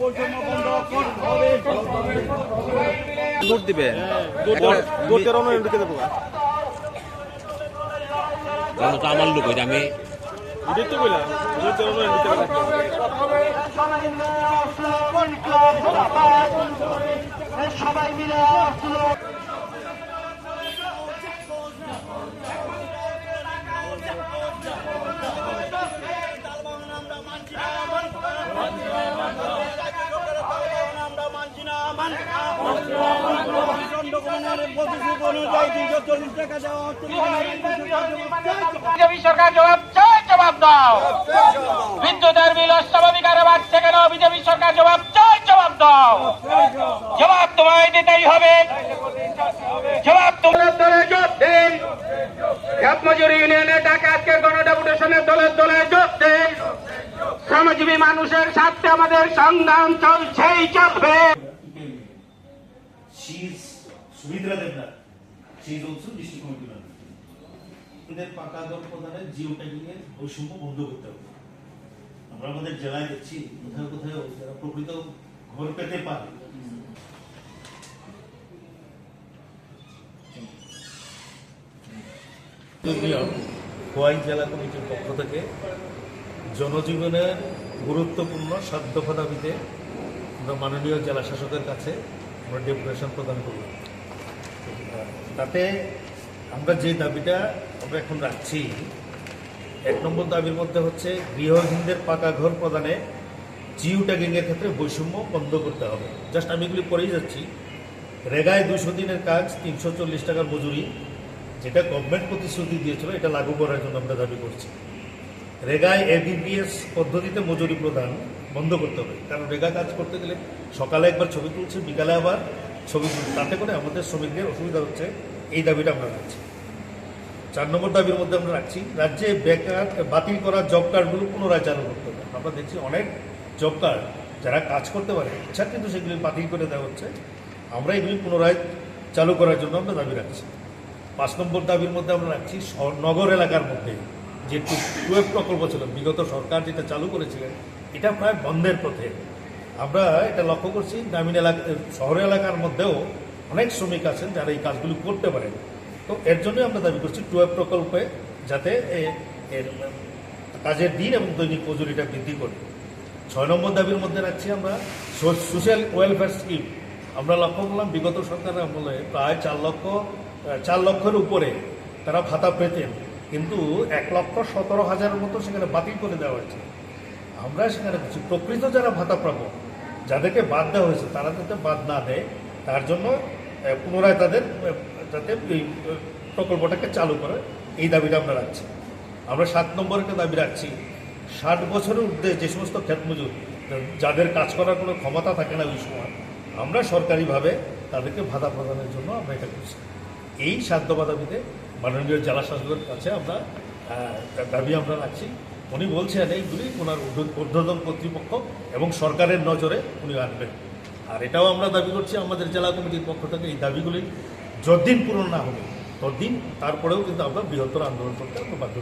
বৈষম্য বন্ধ করতে হবে। ভোট দিবে দোতের অনয়ন ঢুকে দেবো? জানো তো আমার লোক ওইটা আমি। ঢুকে সবাই মিলে বিজেপি সরকার জবাব চাই জবাব দাও। বিদ্যুতের বিল অস্বাভাবিক হারে বাড়ছে কেন বিজেপি সরকার জবাব চাই জবাব দাও। জবাব তোমায় দিতেই হবে। জবাব তোমার দলে যোগ দিন। মজুরি ইউনিয়নের ডাকাতকে গণডেপুটেশনের দলের দলে যোগ দিন। শ্রমজীবী মানুষের স্বার্থে আমাদের সংগ্রাম চলছেই চলবে। Sumitra Devnath. She is also district. এদের পাকা দর প্রদানের জিও ট্যাগিং এর বৈষম্য বন্ধ করতে হবে আমরা আমাদের জেলায় দেখছি কোথায় কোথায় যারা প্রকৃত ঘর পেতে পারে খোয়াই জেলা কমিটির পক্ষ থেকে জনজীবনের গুরুত্বপূর্ণ দফা দাবিতে আমরা মাননীয় জেলা শাসকের কাছে আমরা ডেপুটেশন প্রদান করলাম তাতে আমরা যে দাবিটা আমরা এখন রাখছি, এক নম্বর দাবির মধ্যে হচ্ছে গৃহহীনদের পাকা ঘর প্রদানে জিও ট্যাগিংয়ের ক্ষেত্রে বৈষম্য বন্ধ করতে হবে। জাস্ট আমি এগুলি পড়েই যাচ্ছি। রেগায় দুশো দিনের কাজ, তিনশো চল্লিশ টাকার মজুরি, যেটা গভর্নমেন্ট প্রতিশ্রুতি দিয়েছিল, এটা লাগু করার জন্য আমরা দাবি করছি। রেগায় এবিপিএস পদ্ধতিতে মজুরি প্রদান বন্ধ করতে হবে। কারণ রেগা কাজ করতে গেলে সকালে একবার ছবি তুলছে, বিকালে আবার ছবি, তাতে করে আমাদের শ্রমিকদের অসুবিধা হচ্ছে। এই দাবিটা আমরা রাখছি। চার নম্বর দাবির মধ্যে আমরা রাখছি, রাজ্যে বেকার, বাতিল করা জব কার্ডগুলো পুনরায় চালু করতে হবে। আমরা দেখছি অনেক জব কার্ড যারা কাজ করতে পারে ইচ্ছা কিন্তু সেগুলি বাতিল করে দেওয়া হচ্ছে। আমরা এগুলি পুনরায় চালু করার জন্য আমরা দাবি রাখছি। পাঁচ নম্বর দাবির মধ্যে আমরা রাখছি নগর এলাকার মধ্যে যে টুয়েলভ প্রকল্প ছিল, বিগত সরকার যেটা চালু করেছিলেন, এটা প্রায় বন্ধের পথে। আমরা এটা লক্ষ্য করছি, গ্রামীণ এলাকা, শহর এলাকার মধ্যেও অনেক শ্রমিক আছেন যারা এই কাজগুলি করতে পারেন। তো এর জন্যই আমরা দাবি করছি টুয়েলভ প্রকল্পে যাতে এর কাজের দিন এবং দৈনিক মজুরিটা বৃদ্ধি করে। ছয় নম্বর দাবির মধ্যে রাখছি আমরা সোশ্যাল ওয়েলফেয়ার স্কিম। আমরা লক্ষ্য করলাম, বিগত সরকারের আমলে প্রায় চার লক্ষ চার লক্ষের উপরে তারা ভাতা পেতেন, কিন্তু এক লক্ষ সতেরো হাজারের মতো সেখানে বাতিল করে দেওয়া হয়েছে। আমরা সেখানে প্রকৃত যারা ভাতা পাবো যাদেরকে বাদ দেওয়া হয়েছে, তারা যাতে বাদ না দেয়, তার জন্য পুনরায় তাদের যাতে এই প্রকল্পটাকে চালু করে। এই দাবিটা আমরা রাখছি। আমরা সাত নম্বর একটা দাবি রাখছি। ষাট বছরের ঊর্ধ্বে যে সমস্ত মজুর যাদের কাজ করার কোনো ক্ষমতা থাকে না ওই সময়, আমরা সরকারিভাবে তাদেরকে ভাতা প্রদানের জন্য আমরা এটা করছি। এই সাধ্য দাবিতে মাননীয় জেলা শাসকের কাছে আমরা দাবি আমরা রাখছি। উনি বলছেন এইগুলি ওনার ঊর্ধ্ব- ঊর্ধ্বতন কর্তৃপক্ষ এবং সরকারের নজরে উনি আনবেন আর এটাও আমরা দাবি করছি, আমাদের জেলা কমিটির পক্ষ থেকে এই দাবিগুলি যতদিন পূরণ না হবে, ততদিন তারপরেও কিন্তু আমরা বৃহত্তর আন্দোলন করতে আমরা বাধ্য।